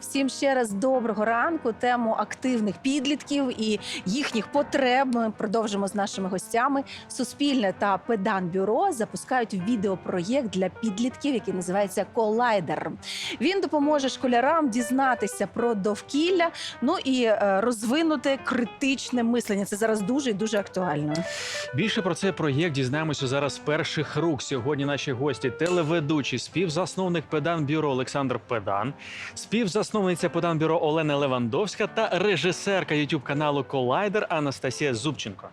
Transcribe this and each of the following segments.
Всім ще раз доброго ранку. Тему активних підлітків і їхніх потреб ми продовжимо з нашими гостями. Суспільне та педан бюро запускають відеопроєкт для підлітків, який називається Колайдер. Він допоможе школярам дізнатися про довкілля, ну і е, розвинути критичне мислення. Це зараз дуже і дуже актуально. Більше про цей проєкт дізнаємося зараз перших рук. Сьогодні наші гості телеведучий, співзасновник Педан Бюро Олександр Педан, співзасновниця Педан Бюро Олена Левандовська та режисерка youtube каналу Колайдер Анастасія Зубченко.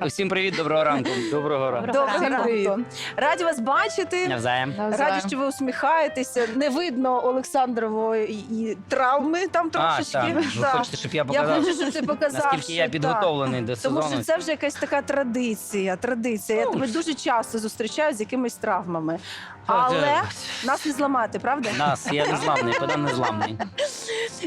Усім привіт, доброго ранку. Доброго ранку. Доброго ранку. ранку. Привіт. Раді вас бачити. Навзаєм. Раді, що ви усміхаєтеся. Не видно Олександрової і травми там А, трошечки. так. Ви Так. хочете, щоб я Я показав, хочу, щоб ти показав. наскільки я що- підготовлений до так. Тому сезону? що це вже якась така традиція. Традиція. Я Ну, тебе дуже часто зустрічаю з якимись травмами. Але нас не зламати, правда? Нас, я незламний, подан незламний.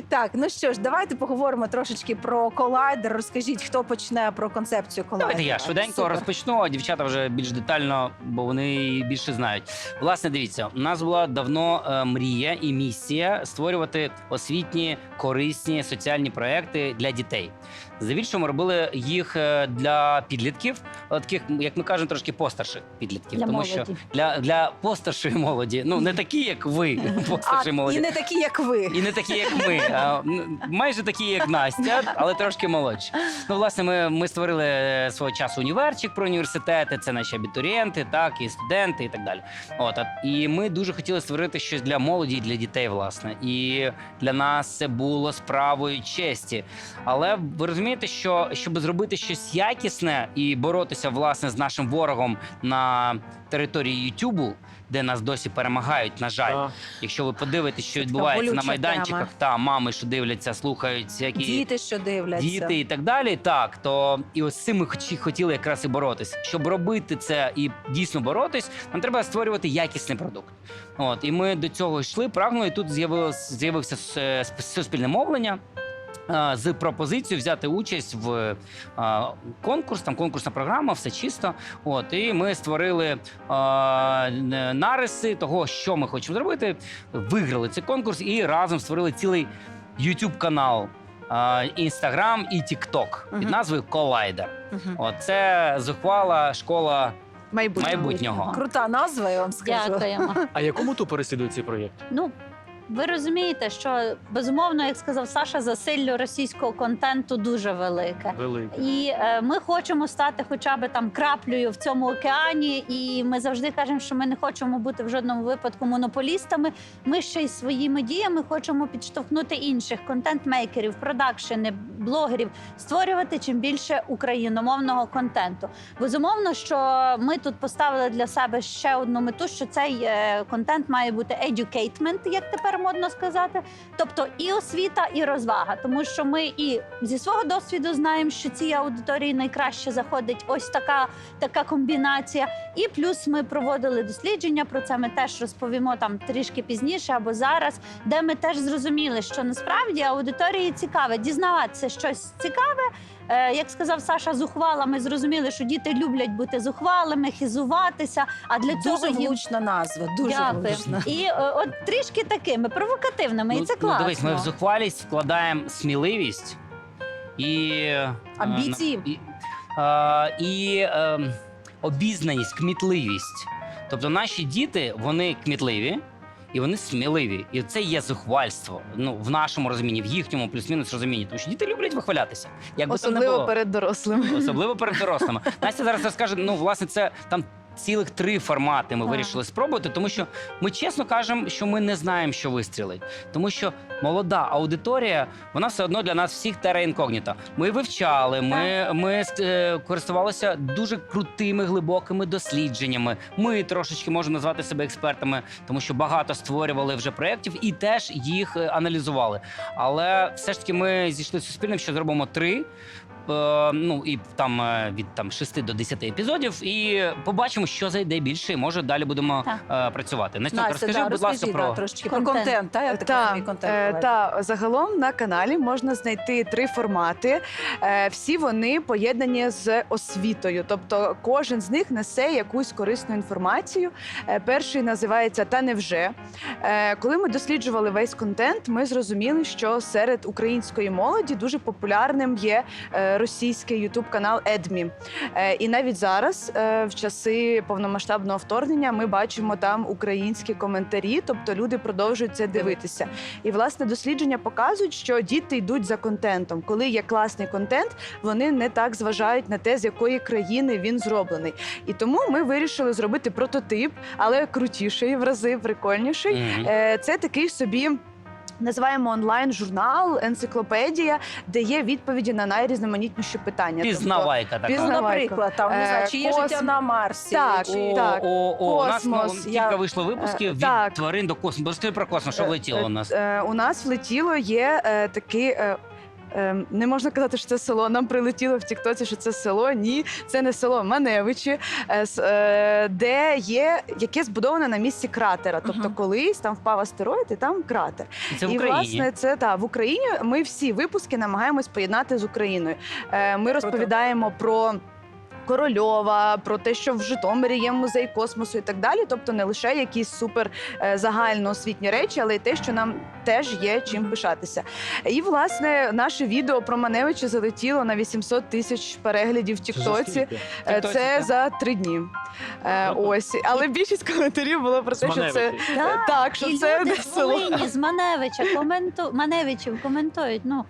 Так, ну що ж, давайте поговоримо трошечки про колайдер. Розкажіть, хто почне про концепцію колайдера. Давайте я швиденько Супер. розпочну, а дівчата вже більш детально, бо вони більше знають. Власне, дивіться, у нас була давно е, мрія і місія створювати освітні, корисні соціальні проекти для дітей. Здебільшого ми робили їх е, для підлітків, таких, як ми кажемо, трошки постарших підлітків, Для тому молоді. що для, для постаршої молоді, ну не такі, як ви, А, постаршої молоді. і не такі, як ви. І не такі, як ми, а майже такі, як Настя, але трошки молодші. Ну, власне, ми, ми створили е, свого часу універчик про університети. Це наші абітурієнти, так і студенти, і так далі. От і ми дуже хотіли створити щось для молоді і для дітей, власне. І для нас це було справою честі. Але ви розумієте, що щоб зробити щось якісне і боротися власне з нашим ворогом на території Ютубу, де нас досі перемагають, на жаль. А, Якщо ви подивитесь, що відбувається на болюча майданчиках, тема. та мами, що дивляться, слухають всякі Діти, що дивляться. діти і так далі, так то і ось з цим ми хоч- хотіли якраз і боротись. Щоб робити це і дійсно боротись, нам треба створювати якісний продукт. От і ми до цього йшли, прагнули. І тут з'явилось з'явився с- е, суспільне мовлення. З пропозицією взяти участь в конкурс, там конкурсна програма, все чисто. От і ми створили е, нариси того, що ми хочемо зробити. Виграли цей конкурс і разом створили цілий youtube канал Інстаграм і Тікток під назвою Колайдер. Мгм. От це зухвала школа Майбутнього. майбутнього. Крута назва, я вам скажу. Дякуємо. а яку мету переслідує цей проєкт? Ну, ви розумієте, що безумовно, як сказав Саша, засиллю російського контенту дуже велике. Велике. І е, ми хочемо стати хоча б там краплею в цьому океані. І ми завжди кажемо, що ми не хочемо бути в жодному випадку монополістами. Ми ще й своїми діями хочемо підштовхнути інших контент-мейкерів, продакшени, блогерів, створювати чим більше україномовного контенту. Безумовно, що ми тут поставили для себе ще одну мету, що цей е, контент має бути educatement, як тепер модно сказати. Тобто і освіта, і розвага, тому що ми і зі свого досвіду знаємо, що цій аудиторії найкраще заходить ось така, така комбінація. І плюс ми проводили дослідження про це. Ми теж розповімо там трішки пізніше або зараз, де ми теж зрозуміли, що насправді аудиторії цікаве дізнаватися щось цікаве. Е, Як сказав Саша, зухвала, ми зрозуміли, що діти люблять бути зухвалими, хизуватися. А для цього Дуже їм назва. Дуже Дякую. влучна. І е, от трішки такими провокативними, і це ну, класно. дивись, ми в зухвалість вкладаємо сміливість і е, Амбіції. і, і е, обізнаність, кмітливість. Тобто наші діти вони кмітливі. І вони сміливі, і це є зухвальство. Ну в нашому розумінні, в їхньому плюс-мінус розумінні. Тому що діти люблять вихвалятися. Як би там не Особливо було. перед дорослими. особливо перед дорослими. Настя зараз розкаже. Ну, власне, це там цілих три формати. Ми вирішили спробувати, тому що ми чесно кажемо, що ми не знаємо, що вистрілить. Тому що молода аудиторія, вона все одно для нас всіх тера інкогніта. Ми вивчали, ми, ми е, користувалися дуже крутими глибокими дослідженнями. Ми трошечки можемо назвати себе експертами, тому що багато створювали вже проєктів і теж їх е, аналізували. Але все ж таки ми зійшли з суспільним, що зробимо три. е, Ну і там е, від там 6 до 10 епізодів, і побачимо, що зайде більше, і може далі будемо Так. е, працювати. Настя, Настя, розкажи, да, будь ласка, розкажіть, про да, трошечки про Контент. контент. Та, я так Та, розумію, контент. е, та загалом на каналі можна знайти три формати. Е, Всі вони поєднані з освітою, тобто кожен з них несе якусь корисну інформацію. Е, Перший називається Та невже. Е, Коли ми досліджували весь контент, ми зрозуміли, що серед української молоді дуже популярним є е, російський ютуб канал Едмі. Е, І навіть зараз, е, в часи повномасштабного вторгнення, ми бачимо там українські коментарі, тобто люди продовжують це дивитися. І власне дослідження показують, що діти йдуть за контентом. Коли є класний контент, вони не так зважають на те, з якої країни він зроблений. І тому ми вирішили зробити прототип, але крутіший, в рази прикольніший. Мгм. Е, Це такий собі. Називаємо онлайн-журнал, енциклопедія, де є відповіді на найрізноманітніші питання. Тобто Пізнавайка така. Ну, пізна- наприклад, там не Е, знаю, чи є косм- життя на Марсі, Так, чи... О, так. о, о, у нас ну, Космос, кілька я- вийшло випусків Е, від так. тварин до космосу. Розкажи про космос, що Е, влетіло е, у нас. Е, у нас влетіло є е, такий. Е, е, не можна казати, що це село. Нам прилетіло в Тіктоці, що це село. Ні, це не село Маневичі, е, е, де є яке збудоване на місці кратера. Тобто, колись там впав астероїд, і там кратер. І Це в і Україні. власне це та в Україні. Ми всі випуски намагаємось поєднати з Україною. Е, Ми розповідаємо про. Корольова, про те, що в Житомирі є музей космосу і так далі. Тобто не лише якісь супер е, загальноосвітні речі, але й те, що нам теж є чим пишатися. І власне наше відео про Маневича залетіло на 800 тисяч переглядів в Тіктоці. Е, Тіктоці, Це за три дні. Е, Ось, але більшість коментарів було про те, що це. Так, так, що і це люди з. Волині, з Маневича коменту... Маневичів коментують. Ну,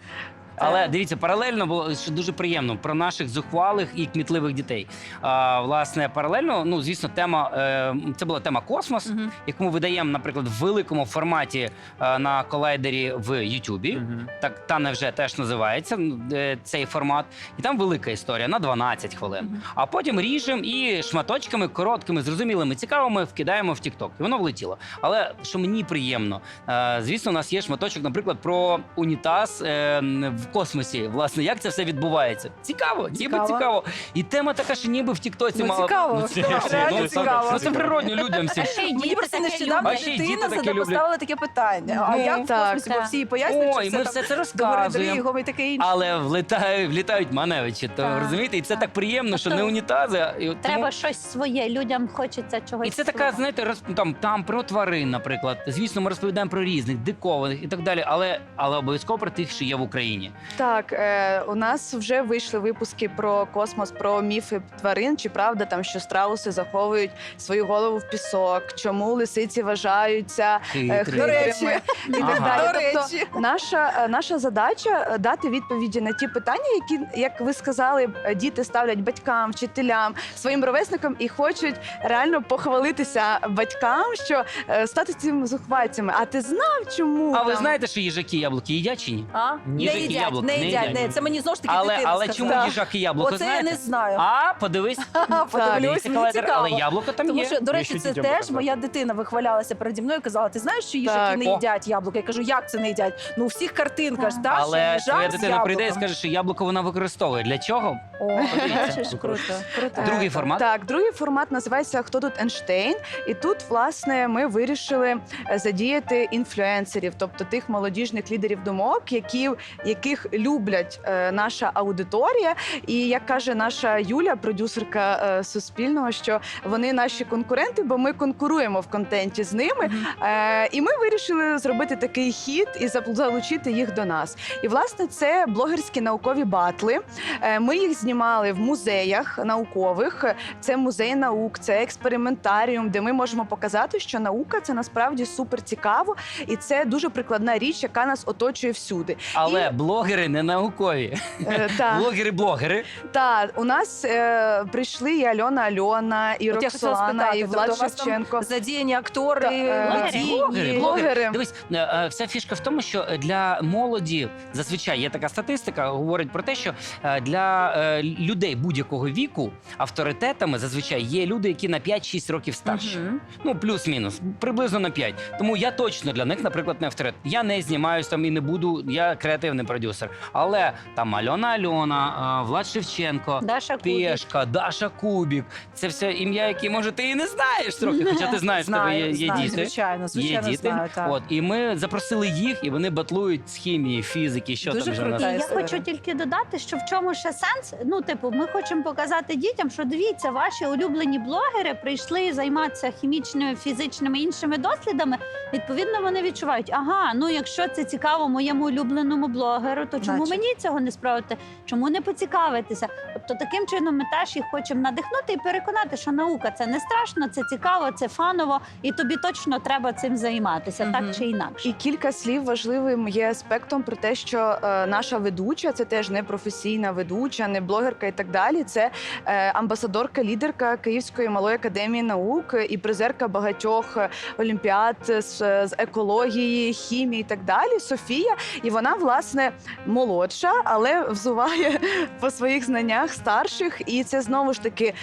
Але дивіться, паралельно було що дуже приємно про наших зухвалих і кмітливих дітей. А, власне, паралельно, ну звісно, тема е, це була тема космос, Мгм. яку ми видаємо, наприклад, в великому форматі е, на колайдері в Ютубі. Мгм. Так та невже теж називається е, цей формат, і там велика історія на 12 хвилин. Мгм. А потім ріжемо і шматочками короткими, зрозумілими, цікавими вкидаємо в TikTok. І воно влетіло. Але що мені приємно, е, звісно, у нас є шматочок, наприклад, про унітаз е, в космосі. Власне, як це все відбувається? Цікаво, ніби Цікаво. цікаво. І тема така, що ніби в Тіктоці Ну, мала цікаво, Ну, це це- реально ну, це- цікаво. Ну це природньо людям всім. а ще й Мені діти просто таке нещодавно А ще й діти дитина таке зада- люблять. поставила таке питання. А Ну, як в так. космосі? Бо Так. всі пояснюють, Ой, що ми це все там це розказуємо. Родрігом і таке інше. Але влітають, влітають маневичі, то Так. розумієте, і це Так. так приємно, що не Тобто унітази. а- І, от тому- Треба щось своє. Людям хочеться чогось. І це така, свого. знаєте, роз, там, там про тварин, наприклад. Звісно, ми розповідаємо про різних, дикованих і так далі, але, але обов'язково про тих, що є в Україні. Так, е, у нас вже вийшли випуски про космос, про міфи тварин. Чи правда там, що страуси заховують свою голову в пісок? Чому лисиці вважаються е, Хитрі. До речі. хитрими і так Ага. далі? До Тобто, наша, е, наша задача е, дати відповіді на ті питання, які, як ви сказали, е, діти ставлять батькам, вчителям, своїм ровесникам і хочуть реально похвалитися батькам, що е, стати цими зухвальцями. А ти знав, чому А ви там? знаєте, що їжаки яблуки їдять чи ні? А? Не їдять, яблука, не їдять. Не, це мені знову ж таки Але, дитина але сказала. чому їжак і яблуко Оце знаєте? я не знаю. А, подивись. Подивлюсь, мені цікаво. але яблуко там Тому є. що, до речі, це теж моя дитина вихвалялася переді мною і казала: ти знаєш, що їжаки Так. не О. їдять яблука? Я кажу, як це не їдять? Ну у всіх картинка ж та що Але їжак твоя з дитина прийде і яблуком. скаже, що яблуко вона використовує. Для чого? О, бачиш, круто, круто. Другий формат? Так, другий формат називається Хто тут Ейнштейн? І тут, власне, ми вирішили е, задіяти інфлюенсерів, тобто тих молодіжних лідерів думок, які, яких люблять е, наша аудиторія. І як каже наша Юля, продюсерка е, Суспільного, що вони наші конкуренти, бо ми конкуруємо в контенті з ними. Е, і ми вирішили зробити такий хід і зап- залучити їх до нас. І власне це блогерські наукові батли. Е, Ми їх знімали в музеях наукових. Це музей наук, це експериментаріум, де ми можемо показати, що наука це насправді супер цікаво, і це дуже прикладна річ, яка нас оточує всюди. Але блогери не наукові. Е, Блогери-блогери. та у нас е, прийшли і Альона Альона, і От я хотіла Роксолана, спитати, і тобто Влад у вас там Шевченко. Задіяні актори, е, медійні. блогери. Дивись, е, вся фішка в тому, що для молоді зазвичай є така статистика, говорить про те, що е, для е, людей будь-якого віку авторитетами зазвичай є люди, які на 5-6 років старші. Мгм. Ну, плюс-мінус, приблизно на 5. Тому я точно для них, наприклад, не авторитет. Я не знімаюсь там і не буду, я креативний продюсер. Але там Альона Альона, Влад Шевченко. Даша Кубік. Даша Кубік. Це все ім'я, які може ти і не знаєш трохи, хоча ти знаєш, тебе є, є діти. звичайно, звичайно Є діти. знаю, так. От і ми запросили їх, і вони батлують з хімії, фізики. Що Дуже там вже нас? І я хочу тільки додати, що в чому ще сенс. Ну, типу, ми хочемо показати дітям, що дивіться, ваші улюблені блогери прийшли займатися хімічними, фізичними іншими дослідами. Відповідно, вони відчувають, ага, ну якщо це цікаво моєму улюбленому блогеру, то чому Значить. мені цього не справити? Чому не поцікавитися? Тобто, таким чином ми теж їх хочемо надихнути і переконати, що наука це не страшно, це цікаво, це фаново, і тобі точно треба цим займатися, Мгм. так чи інакше. І кілька слів важливим є аспектом про те, що е, наша ведуча це теж не професійна ведуча, не блогерка і так далі. Це е, амбасадорка, лідерка Київської малої академії наук і призерка багатьох олімпіад з, з екології, хімії і так далі. Софія, і вона власне молодша, але взуває по своїх знаннях старших. І це знову ж таки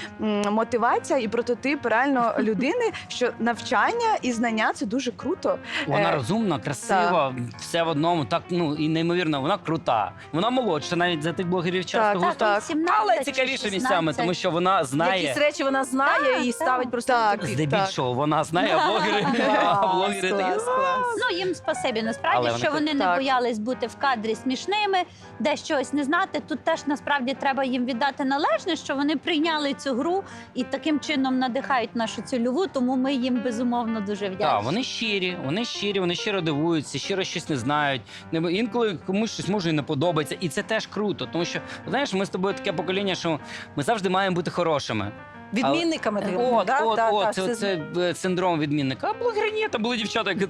мотивація і прототип реально людини, що навчання і знання це дуже круто. Вона Е, розумна, красива, все в одному, так ну і неймовірно, вона крута. Вона молодша навіть за тих блогерів часто Так, густо. Так. 17 Але цікавіше місцями, тому що вона знає. Якісь речі вона знає Так, і так. ставить просто Так. в тупік. Здебільшого вона знає, а блогери, а Клас, блогери такі. клас, клас. Ну їм спасибі. Насправді, Але вони що вони не так. боялись бути в кадрі смішними, де щось не знати. Тут теж насправді треба їм віддати належне, що вони прийняли цю гру і таким чином надихають нашу цільову. Тому ми їм безумовно дуже вдячні. Так, вони щирі, вони щирі, вони щиро дивуються, щиро щось не знають. Не- Інколи комусь щось може і не подобається, і це теж круто. Тому що знаєш, ми з тобою таке покоління, що ми завжди маємо бути хорошими. Відмінниками ти От, да? от, Так, от, так, це, все це е, синдром відмінника. А блогери ні, там були дівчата, які.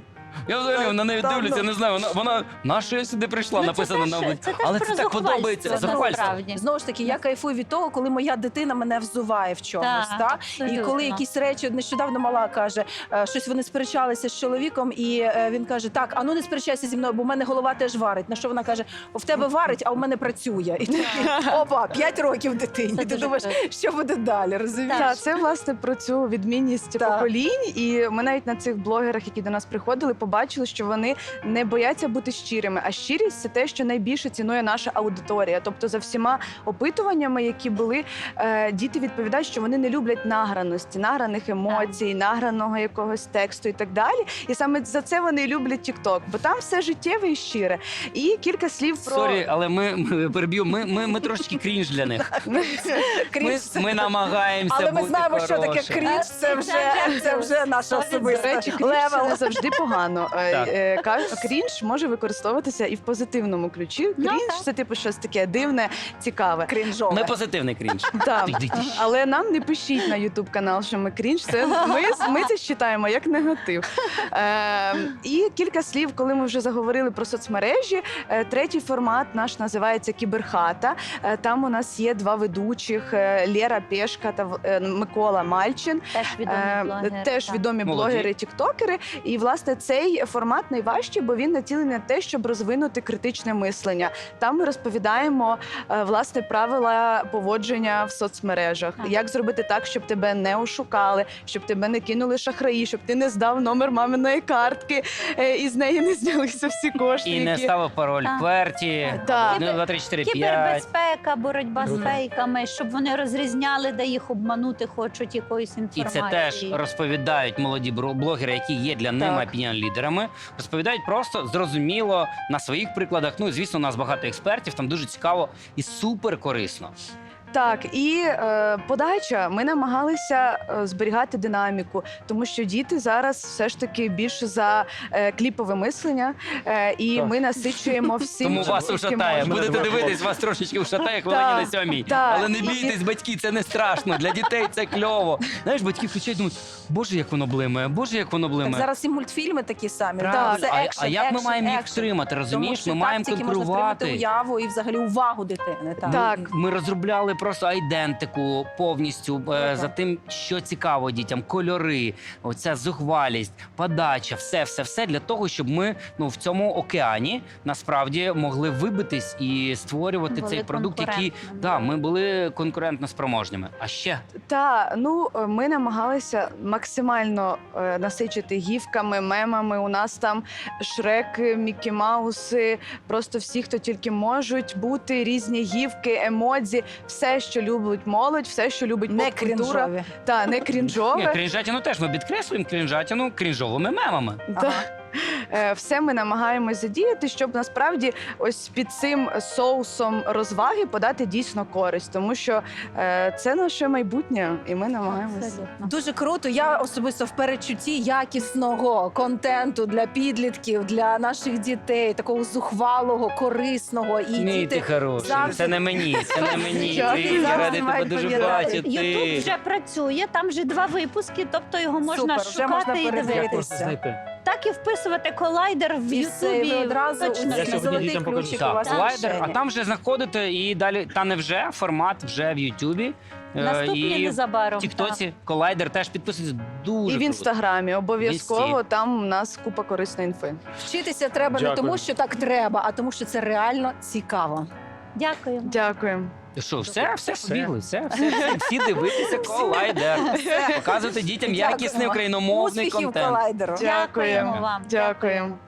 Я взагалі на неї дивлюся, ну. не знаю. Вона вона на що я сюди прийшла, Ну, написано це на теж, обличчі. це теж Але про це так подобається. зухвальство, насправді. Знову ж таки, я кайфую від того, коли моя дитина мене взуває в чомусь. Так, Так, І абсолютно. коли якісь речі, от нещодавно мала каже, е, щось вони сперечалися з чоловіком, і е, він каже: Так, а ну не сперечайся зі мною, бо в мене голова теж варить. На що вона каже: в тебе варить, а в мене працює. І ти такий, опа, 5 років дитині. Це Ти дуже думаєш, круто. що буде далі? Розумієш? Так, це власне про цю відмінність Так. поколінь. І ми навіть на цих блогерах, які до нас приходили, побачили, що вони не бояться бути щирими. А щирість це те, що найбільше цінує наша аудиторія. Тобто, за всіма опитуваннями, які були, е, діти відповідають, що вони не люблять награності, награних емоцій, награного якогось тексту і так далі. І саме за це вони люблять TikTok, бо там все життєве і щире. І кілька слів про Сорі, але ми, ми переб'ю. Ми, ми, ми трошки крінж для них. Ми, ми намагаємося. Але ми бути знаємо, що таке хорошими. крінж. Це вже це вже наша До особиста речі, крінж це левел. не завжди погано. Так. е, Крінж може використовуватися і в позитивному ключі. Ну, Крінж це типу щось таке дивне, цікаве. Крінжове. Ми позитивний крінж. Так. Але нам не пишіть на Ютуб канал, що ми крінж. Це ми, ми це вважаємо як негатив. Е, і кілька слів, коли ми вже заговорили про соцмережі. Е, третій формат наш називається Кіберхата. Е, там у нас є два ведучих: е, Лєра Пешка та е, Микола Мальчин. Теж відомі Е, блогери. Теж так. відомі Молоді. блогери, тіктокери. І власне цей формат найважчий, бо він націлений на те, щоб розвинути критичне мислення. Там ми розповідаємо е, власне правила поводження в соцмережах, Так. як зробити так, щоб тебе не ошукали, щоб тебе не кинули шахраї, щоб ти не здав номер маминої картки е, і з неї не знялися всі кошти. І не ставив пароль кверті. Так. 1, 2, 3, 4, 5. Кібербезпека, боротьба з фейками, щоб вони розрізняли, де їх обманути хочуть якоюсь І це теж розповідають молоді блогери, які є для ними Так. Опініон-лідерами. Розповідають просто зрозуміло на своїх прикладах. Ну, звісно, у нас багато експертів, там дуже цікаво і супер корисно. Так, і е, подача. Ми намагалися е, зберігати динаміку, тому що діти зараз все ж таки більше за е, кліпове мислення, е, і Так. ми насичуємо всім. Тому вас ушатає. можна. Будете дивитись, вас трошечки ушатає хвилині Так, на сьомій. так. Але не І- бійтесь, батьки, це не страшно. Для дітей це кльово. Знаєш, батьки включають, думають, боже, як воно блимає, боже, як воно Так зараз і мультфільми такі самі. Правильно. Це а, екшен, а як ми екшен, маємо їх екшен. втримати? Тому Розумієш? що Ми так маємо тільки можна конкурувати. уяву і взагалі увагу дитини. Так. Так. Ми розробляли просто айдентику повністю е, за тим, що цікаво дітям, кольори, оця зухвалість, подача, все, все, все для того, щоб ми ну в цьому океані насправді могли вибитись і створювати Були цей продукт, який конкурентними. да, ми були конкурентно спроможними. А ще Та ну е, ми намагалися максимально е, насичити гівками, мемами. У нас там шреки, Мікі Мауси, просто всі, хто тільки можуть бути, різні гівки, емодзі, все, що любить молодь, все, що любить Не поп-культура. крінжові. Та не Ні, крінжове. крінжатіну теж ми підкреслюємо крінжатіну крінжовими мемами. Та, е, Все ми намагаємось задіяти, щоб насправді ось під цим соусом розваги подати дійсно користь, тому що е, це наше майбутнє, і ми намагаємося. Дуже круто. Я особисто в передчутті якісного контенту для підлітків, для наших дітей, такого зухвалого, корисного і Ні, діти ти хороший. завжди- Це не мені, це не мені. Ти, я радий тебе дуже бачити. Ютуб вже працює, там вже два випуски, тобто його можна Супер, шукати можна і дивитися. Так і вписувати колайдер в ви Ютубі. одразу точно Я сьогодні золотий дітям покажу. ключик у Так, вас в колайдер, а там вже знаходите і далі. Та не вже формат вже в Ютубі. е, Наступний і в незабаром. Тіктоці колайдер теж підписується дуже І в круто. інстаграмі обов'язково Вісті. там у нас купа корисної інфи. Вчитися треба не Дякую. тому, що так треба, а тому, що це реально цікаво. Дякую. Дякую. Що, все, все Все. побігли, все, все, всі, всі дивитися колайдер. Показувати дітям якісний україномовний Успіхів контент. колайдеру. Дякуємо. вам. Дякуємо.